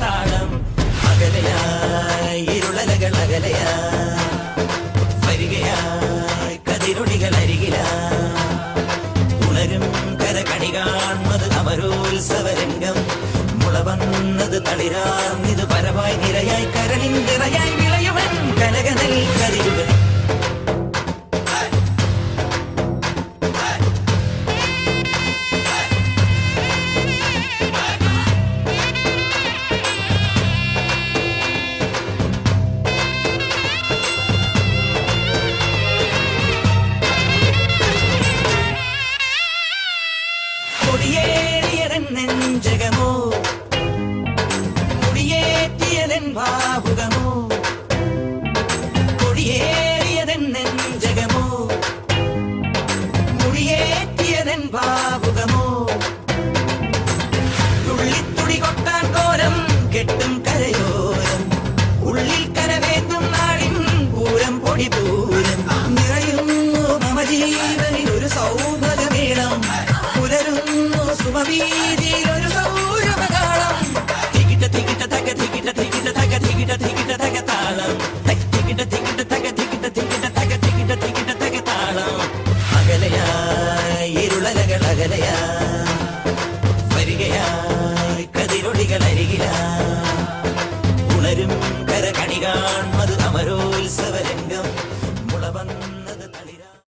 താളം അകലയായി അമരോത്സവരംഗം മുളവന്നത് തളിരാർന്നിത് പരമായി നിരയായി കരളിൻ നിറയായി വിളയുവൻ കൊടിയേറിയതൻ കൊട്ടാൻ കോലം കെട്ടും കരയോരം കതിരൊടികൾ അരികിലായി